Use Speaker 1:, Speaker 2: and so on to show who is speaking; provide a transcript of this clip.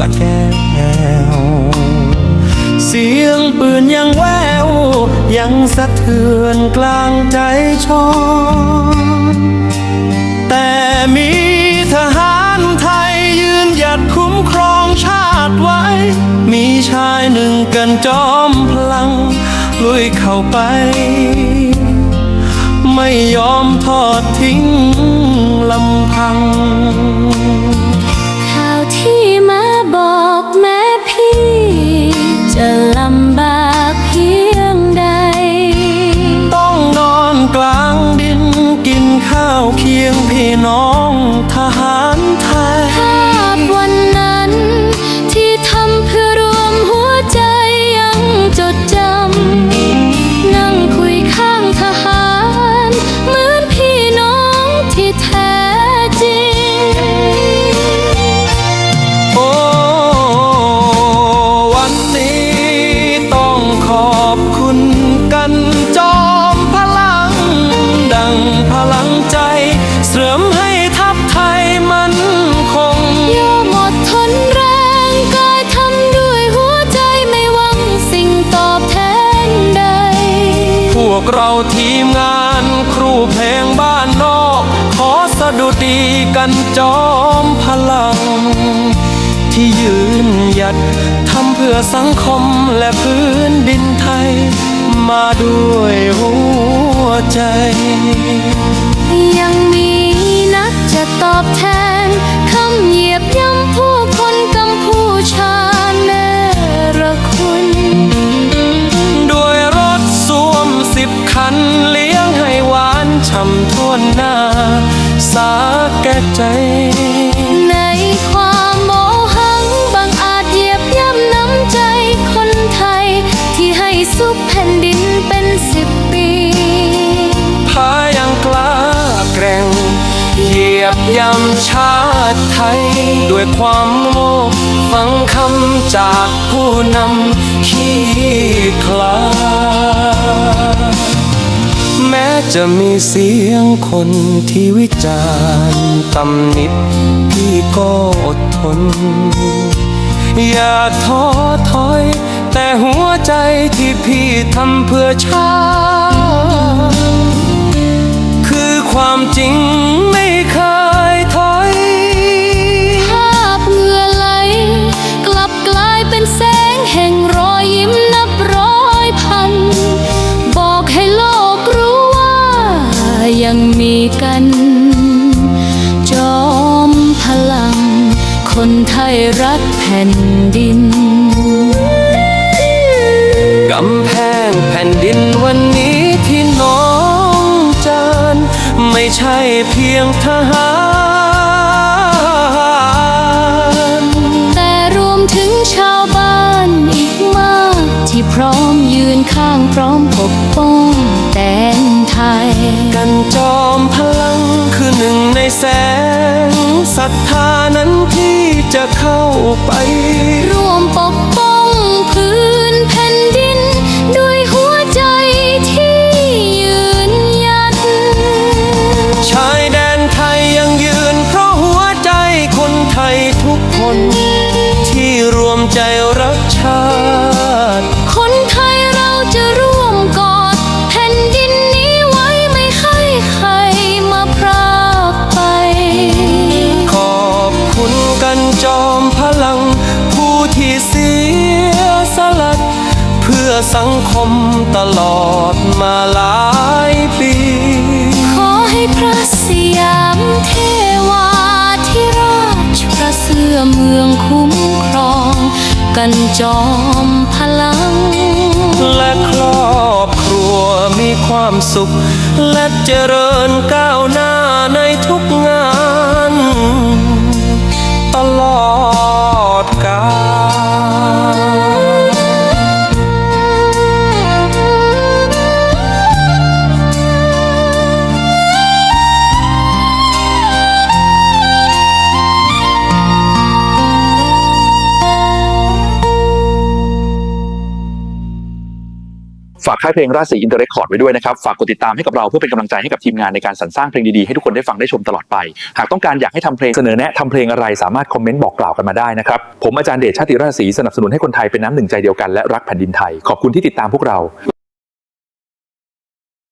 Speaker 1: ละแก้ว เสียงปืนยังแวว ยังสะเทือนกลางใจชอนแต่มีทหารไทยยืนหยัดคุ้มครองชาติไว้ มีชายหนึ่งกินจอมพลัง ลุยเข้าไป ไม่ยอมทอดทิ้งลำพัง
Speaker 2: ท
Speaker 1: หาร ที
Speaker 2: มงาน
Speaker 1: ครูเพลงบ้านนอก ขอสะดุดีกันจอมพลัง ที่ยืนหยัดทำเพื่อสังคมและพื้นดินไทย มาด้วยหัวใจ
Speaker 2: ยังมีนักจะตอบแทน ช่ำ
Speaker 1: ทั่วหน้า สาแก่ใจ
Speaker 2: ในความโมหังบางอาจเหยียบย่ำน้ำใจคนไทย ที่ให้สุขแผ่นดินเป็นสิบปี
Speaker 1: พายังกล้าแกร่ง เหยียบย่ำชาติไทย ด้วยความโลภฟังคำจากผู้นำขี้คลา แม้จะมีเสียงคนที่วิจารณ์ตำหนิพี่ก็อดทน อย่าท้อถอย แต่หัวใจที่พี่ทำเพื่อชาติคือความจริง
Speaker 2: กัน จอมพลัง คนไทยรักแผ่นดิน
Speaker 1: กำแพงแผ่นดินวันนี้ที่น้องจานไม่ใช่เพียงทหาร
Speaker 2: แต่รวมถึงชาวบ้านอีกมาก ที่พร้อมยืนข้างพร้อมปกป้องแดนไทย
Speaker 1: กันจอ แสงศรัทธานั้นที่จะเข้าไป
Speaker 2: ร่วมปกป้องพื้นแผ่น
Speaker 1: พื่
Speaker 2: อ
Speaker 1: สังคมตลอดมาหลายปี
Speaker 2: ขอให้พระสยามเทวาธิราชพระเสื้อเมืองคุ้มครอง กันจอมพลัง
Speaker 1: และครอบครัวมีความสุข และเจริญก้าวหน้าในทุกงาน
Speaker 3: ฝากค่ายเพลงราศีอินเตอร์เรคคอร์ดไว้ด้วยนะครับ ฝากกดติดตามให้กับเราเพื่อเป็นกำลังใจให้กับทีมงานในการสรรสร้างเพลงดีๆ ให้ทุกคนได้ฟังได้ชมตลอดไป หากต้องการอยากให้ทำเพลงเสนอแนะทำเพลงอะไรสามารถคอมเมนต์บอกกล่าวกันมาได้นะครับ ผมอาจารย์เดชชาติราศีสนับสนุนให้คนไทยเป็นน้ำหนึ่งใจเดียวกันและรักแผ่นดินไทย ขอบคุณที่ติดตามพวกเรา